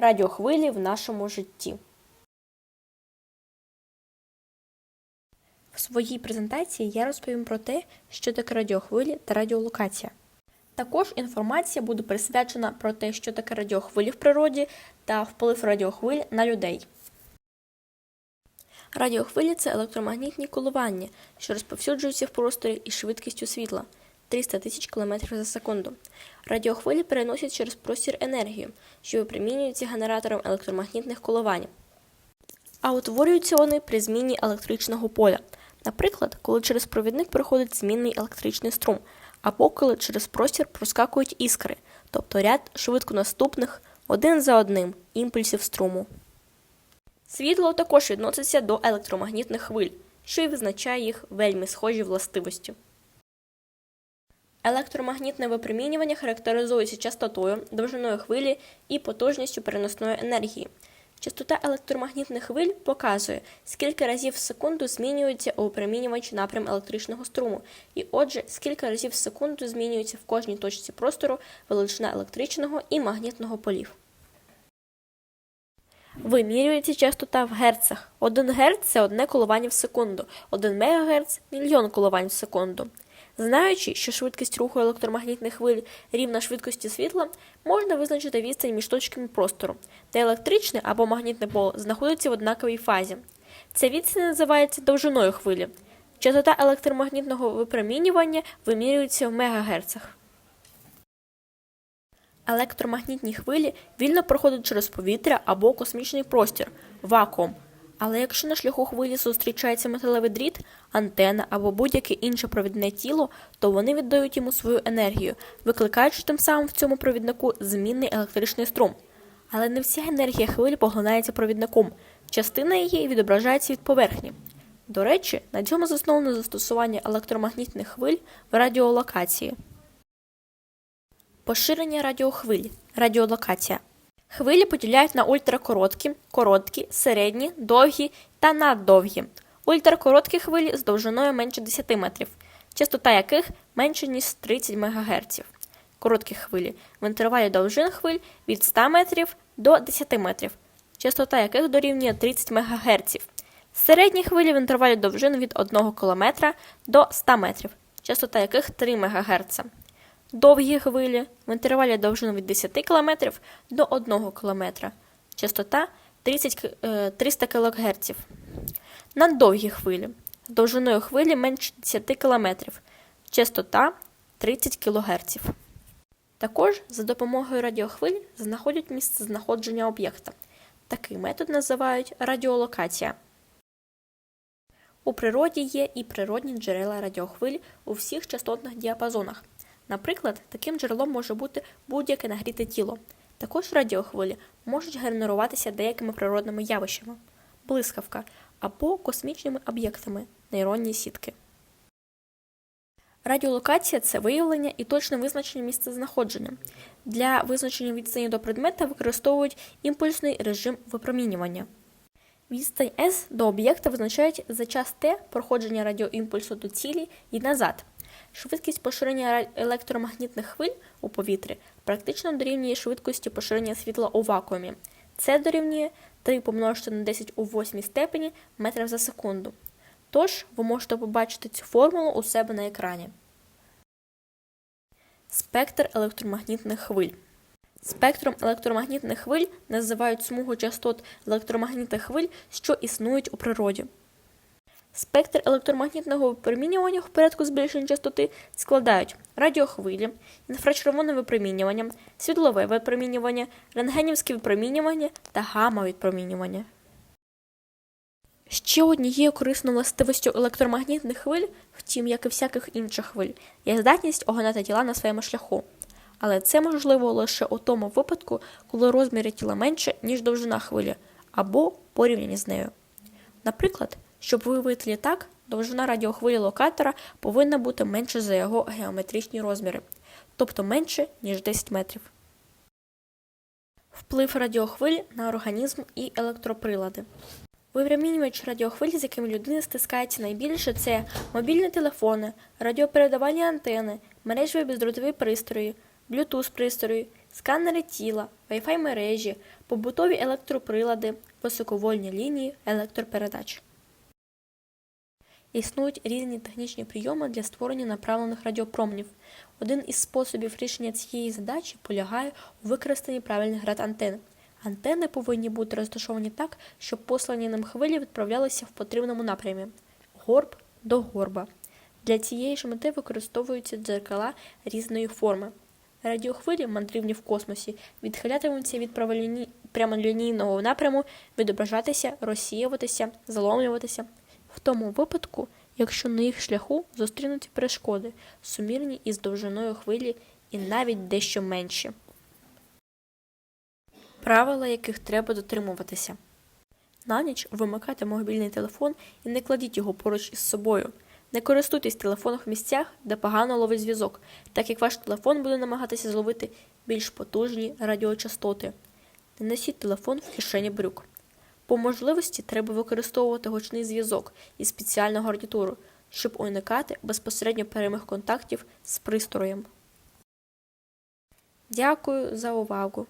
Радіохвилі в нашому житті. В своїй презентації я розповім про те, що таке радіохвилі та радіолокація. Також інформація буде присвячена про те, що таке радіохвилі в природі та вплив радіохвиль на людей. Радіохвилі це електромагнітні коливання, що розповсюджуються в просторі із швидкістю світла 300 тисяч км за секунду. Радіохвилі переносять через простір енергію, що випромінюється генератором електромагнітних коливань. А утворюються вони при зміні електричного поля. Наприклад, коли через провідник проходить змінний електричний струм, або коли через простір проскакують іскри, тобто ряд швидко наступних один за одним імпульсів струму. Світло також відноситься до електромагнітних хвиль, що й визначає їх вельми схожі властивості. Електромагнітне випромінювання характеризується частотою, довжиною хвилі і потужністю переносної енергії. Частота електромагнітних хвиль показує, скільки разів в секунду змінюється у випромінювачі напрям електричного струму, і отже, скільки разів в секунду змінюється в кожній точці простору величина електричного і магнітного полів. Вимірюється частота в герцах. 1 Гц – це одне коливання в секунду, 1 МГц – мільйон коливань в секунду. Знаючи, що швидкість руху електромагнітних хвиль рівна швидкості світла, можна визначити відстань між точками простору, де електричне або магнітне поле знаходиться в однаковій фазі. Ця відстань називається довжиною хвилі. Частота електромагнітного випромінювання вимірюється в мегагерцах. Електромагнітні хвилі вільно проходять через повітря або космічний простір вакуум. Але якщо на шляху хвилі зустрічається металевий дріт, антена або будь-яке інше провідне тіло, то вони віддають йому свою енергію, викликаючи тим самим в цьому провіднику змінний електричний струм. Але не вся енергія хвилі поглинається провідником, частина її відображається від поверхні. До речі, на цьому засновано застосування електромагнітних хвиль в радіолокації. Поширення радіохвиль. Радіолокація. Хвилі поділяють на ультракороткі, короткі, середні, довгі та наддовгі. Ультракороткі хвилі з довжиною менше 10 метрів, частота яких менше ніж 30 МГц. Короткі хвилі в інтервалі довжин хвиль від 100 метрів до 10 метрів, частота яких дорівнює 30 МГц. Середні хвилі в інтервалі довжин від 1 км до 100 метрів, частота яких 3 МГц. Довгі хвилі в інтервалі довжин від 10 км до 1 км, частота 30, 300 кГц. Наддовгі хвилі довжиною хвилі менше 10 км, частота 30 кГц. Також за допомогою радіохвиль знаходять місце знаходження об'єкта. Такий метод називають радіолокація. У природі є і природні джерела радіохвиль у всіх частотних діапазонах. Наприклад, таким джерелом може бути будь-яке нагріте тіло. Також радіохвилі можуть генеруватися деякими природними явищами блискавка або космічними об'єктами нейронні сітки. Радіолокація це виявлення і точне визначення місцезнаходження. Для визначення відстані до предмета використовують імпульсний режим випромінювання. Відстань S до об'єкта визначають за час Т проходження радіоімпульсу до цілі і назад. Швидкість поширення електромагнітних хвиль у повітрі практично дорівнює швидкості поширення світла у вакуумі. Це дорівнює 3 помножити на 10 у 8 степені метрів за секунду. Тож, ви можете побачити цю формулу у себе на екрані. Спектр електромагнітних хвиль. Спектром електромагнітних хвиль називають смугу частот електромагнітних хвиль, що існують у природі. Спектр електромагнітного випромінювання в порядку збільшення частоти складають радіохвилі, інфрачервоне випромінювання, світлове випромінювання, рентгенівське випромінювання та гамма-відпромінювання. Ще однією корисною властивостю електромагнітних хвиль, втім, як і всяких інших хвиль, є здатність огонати тіла на своєму шляху. Але це можливо лише у тому випадку, коли розміри тіла менше, ніж довжина хвилі, або порівняні з нею. Наприклад, щоб виявити літак, довжина радіохвилі локатора повинна бути менше за його геометричні розміри, тобто менше, ніж 10 метрів. Вплив радіохвиль на організм і електроприлади. Випромінювач радіохвиль, з якими людина стискається найбільше, це мобільні телефони, радіопередавальні антени, мережеві бездротові пристрої, Bluetooth пристрої, сканери тіла, Wi-Fi мережі, побутові електроприлади, високовольні лінії, електропередач. Існують різні технічні прийоми для створення направлених радіопромнів. Один із способів рішення цієї задачі полягає у використанні правильних град антен. Антени повинні бути розташовані так, щоб послані ним хвилі відправлялися в потрібному напрямі горб до горба. Для цієї ж мети використовуються дзеркала різної форми. Радіохвилі, мандрівні в космосі, відхилятимуться від прямолінійного напряму, відображатися, розсіюватися, заломлюватися. В тому випадку, якщо на їх шляху зустрінуться перешкоди, сумірні із довжиною хвилі і навіть дещо менші. Правила, яких треба дотримуватися. На ніч вимикайте мобільний телефон і не кладіть його поруч із собою. Не користуйтесь телефоном в місцях, де погано ловить зв'язок, так як ваш телефон буде намагатися зловити більш потужні радіочастоти. Не носіть телефон в кишені брюк. По можливості треба використовувати гучний зв'язок і спеціальну гарнітуру, щоб уникати безпосередньо прямих контактів з пристроєм. Дякую за увагу!